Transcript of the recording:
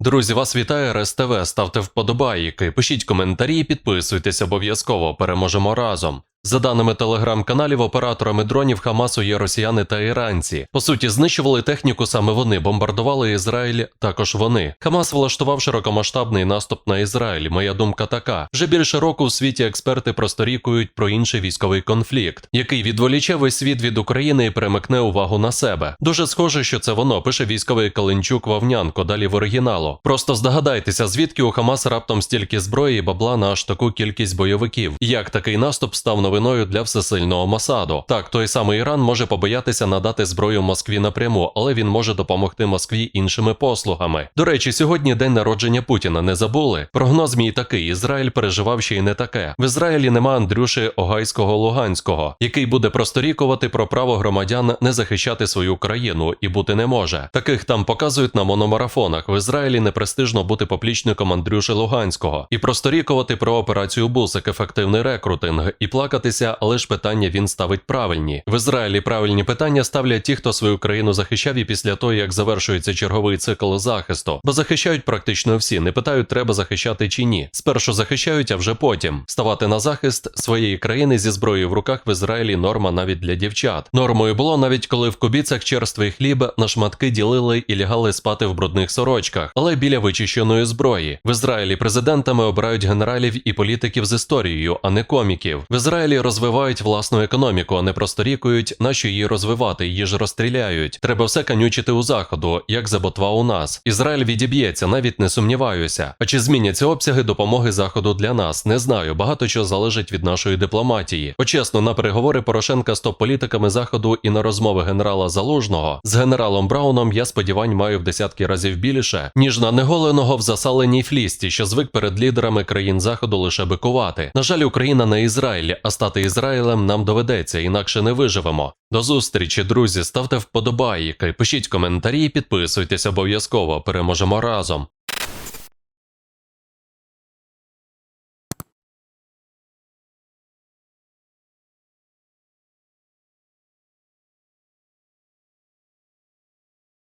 Друзі, вас вітає РСТВ. Ставте вподобайки, пишіть коментарі, підписуйтесь обов'язково. Переможемо разом. За даними телеграм-каналів, операторами дронів Хамасу є росіяни та іранці. По суті, знищували техніку саме вони, бомбардували Ізраїль. Також вони. Хамас влаштував широкомасштабний наступ на Ізраїль. Моя думка така: вже більше року у світі експерти просторікують про інший військовий конфлікт, який відволіче весь світ від України і перемикне увагу на себе. Дуже схоже, що це воно пише військовий Каленчук Вовнянко. Далі в оригіналу. Просто здогадайтеся, звідки у Хамас раптом стільки зброї і бабла на аж таку кількість бойовиків. Як такий наступ став новиною для всесильного Масаду? Так, той самий Іран може побоятися надати зброю Москві напряму, але він може допомогти Москві іншими послугами. До речі, сьогодні день народження Путіна. Не забули? Прогноз мій такий: Ізраїль переживав ще й не таке. В Ізраїлі нема Андрюши Огайського Луганського, який буде просторікувати про право громадян не захищати свою країну і бути не може. Таких там показують на мономарафонах. В Ізраїлі не престижно бути поплічником Андрюши Луганського і просторікувати про операцію Бусик, ефективний рекрутинг, і плакатися, але ж питання він ставить правильні. В Ізраїлі правильні питання ставлять ті, хто свою країну захищав, і після того як завершується черговий цикл захисту, бо захищають практично всі, не питають, треба захищати чи ні. Спершу захищають, а вже потім ставати на захист своєї країни зі зброєю в руках в Ізраїлі норма навіть для дівчат. Нормою було навіть коли в кубіцях черствий хліб на шматки ділили і лягали спати в брудних сорочках, але біля вичищеної зброї. В Ізраїлі президентами обирають генералів і політиків з історією, а не коміків. В Ізраїлі розвивають власну економіку, а не просторікують, нащо її розвивати, її ж розстріляють. Треба все канючити у заходу, як за ботва у нас. Ізраїль відіб'ється, навіть не сумніваюся. А чи зміняться обсяги допомоги заходу для нас? Не знаю. Багато чого залежить від нашої дипломатії. Почесно, на переговори Порошенка з топ-політиками заходу і на розмови генерала Залужного з генералом Брауном я сподівань маю в десятки разів більше, ніж на неголеного в засаленій флісті, що звик перед лідерами країн заходу лише бикувати. На жаль, Україна не Ізраїль, а стати Ізраїлем нам доведеться, інакше не виживемо. До зустрічі, друзі, ставте вподобайки, пишіть коментарі, підписуйтесь обов'язково. Переможемо разом.